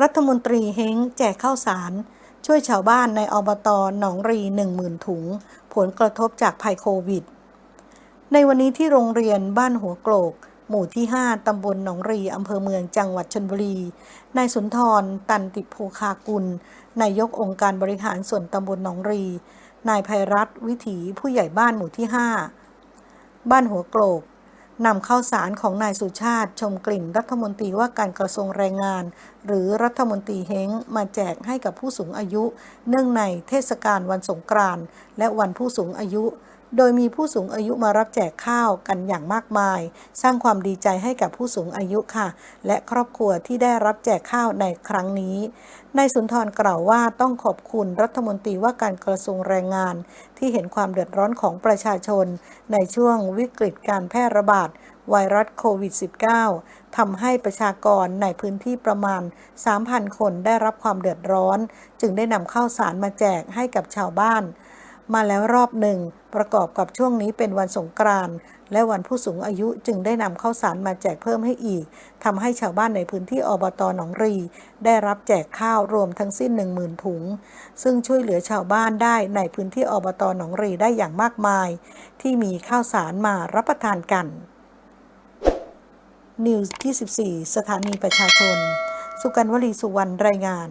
รัฐมนตรีเฮงแจกข้าวสาร ช่วยชาวบ้านในอบตหนองรี10,000ถุง ผลกระทบจากภัยโควิด ในวันนี้ที่โรงเรียนบ้านหัวโกรก หมู่ที่ 5 ตำบลหนองรี อำเภอเมืองจังหวัดชนบุรี นายสุนทร ตันติโพคากุล นายกองค์การบริหารส่วนตำบลหนองรี นายภัยรัตวิถีผู้ใหญ่บ้านหมู่ที่ 5 บ้านหัวโกรก นำข้าวสารของนายสุชาติชมกลิ่นรัฐมนตรีว่าการกระทรวงแรงงาน หรือรัฐมนตรีเฮงมาแจกให้กับผู้สูงอายุ เนื่องในเทศกาลวันสงกรานต์และวันผู้สูงอายุ โดยมีผู้สูงอายุมารับแจกข้าวกันอย่างมากมาย สร้างความดีใจให้กับผู้สูงอายุค่ะ และครอบครัวที่ได้รับแจกข้าวในครั้งนี้นายสุนทรกล่าวว่าต้องขอบคุณรัฐมนตรีว่าการกระทรวงแรงงาน ที่เห็นความเดือดร้อนของประชาชน ในช่วงวิกฤตการแพร่ระบาดไวรัสโควิด -19 ทำให้ประชากรในพื้นที่ประมาณ 3,000 คนได้รับความเดือดร้อน จึงได้นำข้าวสารมาแจกให้กับชาวบ้าน มาแล้วรอบหนึ่ง ประกอบกับช่วงนี้เป็นวันสงกรานต์และวันผู้สูงอายุจึงได้นำข้าวสารมาแจกเพิ่มให้อีกทำให้ชาวบ้านในพื้นที่อบตหนองรี ได้รับแจกข้าวรวมทั้งสิ้น 10,000 ถุง ซึ่งช่วยเหลือชาวบ้านได้ในพื้นที่อบตหนองรีได้อย่างมากมาย ที่มีข้าวสารมารับประทานกันนิวส์24สถานีประชาชน สุกันวลีสุวรรณรายงาน